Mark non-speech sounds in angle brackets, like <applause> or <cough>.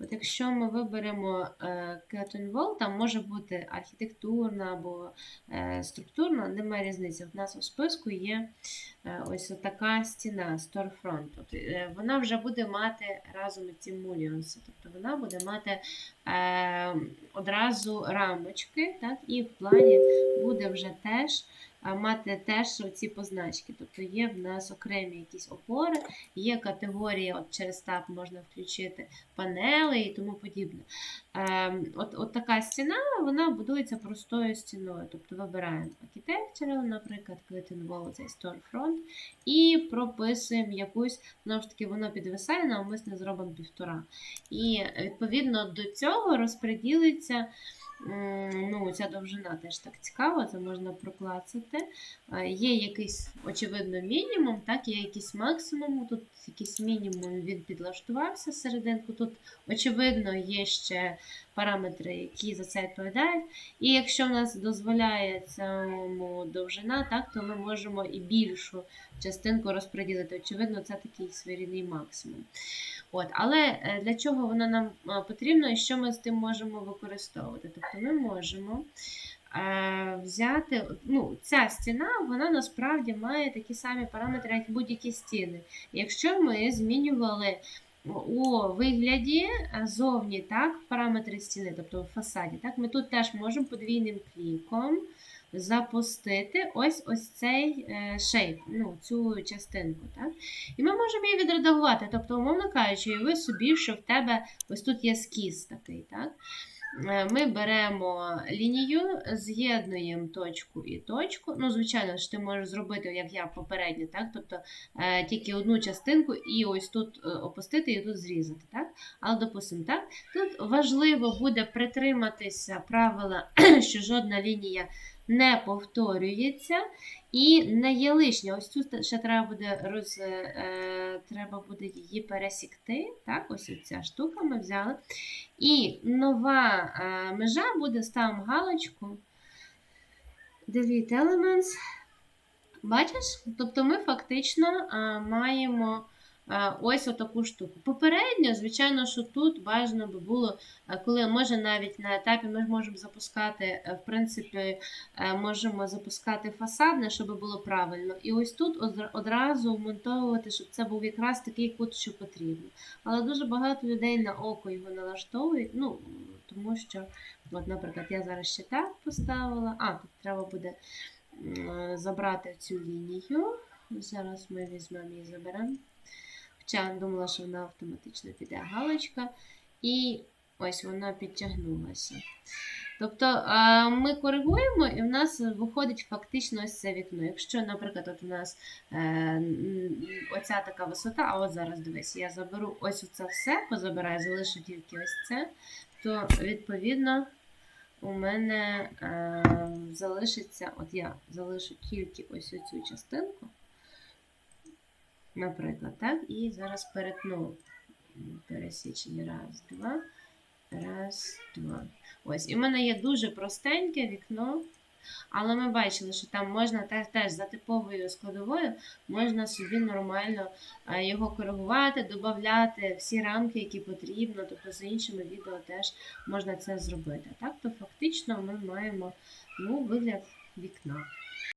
От якщо ми виберемо е, curtain wall, там може бути архітектурна або е, структурна, немає різниці. У нас у списку є е, ось така стіна storefront. От, вона вже буде мати разом ці муліанси, тобто вона буде мати одразу рамочки, так, і в плані буде вже теж мати теж ці позначки. Тобто є в нас окремі якісь опори, є категорії, от через таб можна включити панели і тому подібне. Ем, от, от така стіна, вона будується простою стіною. Тобто вибираємо architectural, наприклад, curtain wall, цей storefront, і прописуємо якусь, знову ж таки, воно підвисає, навмисно зробимо півтора. І відповідно до цього розподілиться. Ну, ця довжина теж так цікаво, це можна проклацати. Е, Є якийсь, очевидно, мінімум, так, є якийсь максимум. Тут якийсь мінімум він підлаштувався серединку. Тут, очевидно, є ще параметри, які за це відповідають. І якщо в нас дозволяє цьому довжина, так, то ми можемо і більшу частинку розподілити. Очевидно, це такий своєрідний максимум. От, але е, для чого воно нам е, потрібно і що ми з тим можемо використовувати? Тобто ми можемо е, взяти, ну, ця стіна, вона насправді має такі самі параметри, як будь-які стіни. Якщо ми змінювали у вигляді е, зовні так, параметри стіни, тобто в фасаді, так, ми тут теж можемо подвійним кліком запустити ось ось цей е, шейп, ну, цю частинку. Так? І ми можемо її відредагувати. Тобто, умовно кажучи, уяви собі, що в тебе ось тут є скіз такий. Так? Е, Ми беремо лінію, з'єднуємо точку і точку. Ну, звичайно ж, ти можеш зробити, як я попередньо, так? тобто е, тільки одну частинку і ось тут е, опустити і тут зрізати. Так? Але, допустимо, так, тут важливо буде притриматися правила, <clears throat> що жодна лінія не повторюється і не є лишня. Ось тут ще треба буде роз, е, треба буде її пересікти. Так, ось ця штука ми взяли. І нова е, межа буде, ставимо галочку. Delete elements. Бачиш? Тобто ми фактично е, маємо ось отаку штуку. Попередньо, звичайно, що тут бажано би було, е, коли може навіть на етапі ми можемо запускати, е, в принципі, е, можемо запускати фасадне, щоб було правильно. І ось тут одразу вмонтовувати, щоб це був якраз такий кут, що потрібно. Але дуже багато людей на око його налаштовують, ну, тому що, от, наприклад, я зараз ще так поставила. А, тут треба буде забрати цю лінію. Зараз ми візьмемо її заберемо. Хоча думала, що вона автоматично піде галочка. І ось вона підтягнулася. Тобто ми коригуємо, і в нас виходить фактично ось це вікно. Якщо, наприклад, от у нас е, оця така висота, а от зараз дивись, я заберу ось це все, позабираю, залишу тільки ось це, то відповідно у мене е, залишиться, от я залишу тільки ось цю частинку, наприклад, так, і зараз перетну пересічення. Раз, два, раз, два. Ось, і в мене є дуже простеньке вікно. Але ми бачили, що там можна теж, теж за типовою складовою можна собі нормально е, його коригувати, додати всі рамки, які потрібно. Тобто за іншими відео теж можна це зробити. Так, то фактично ми маємо ну, вигляд вікна.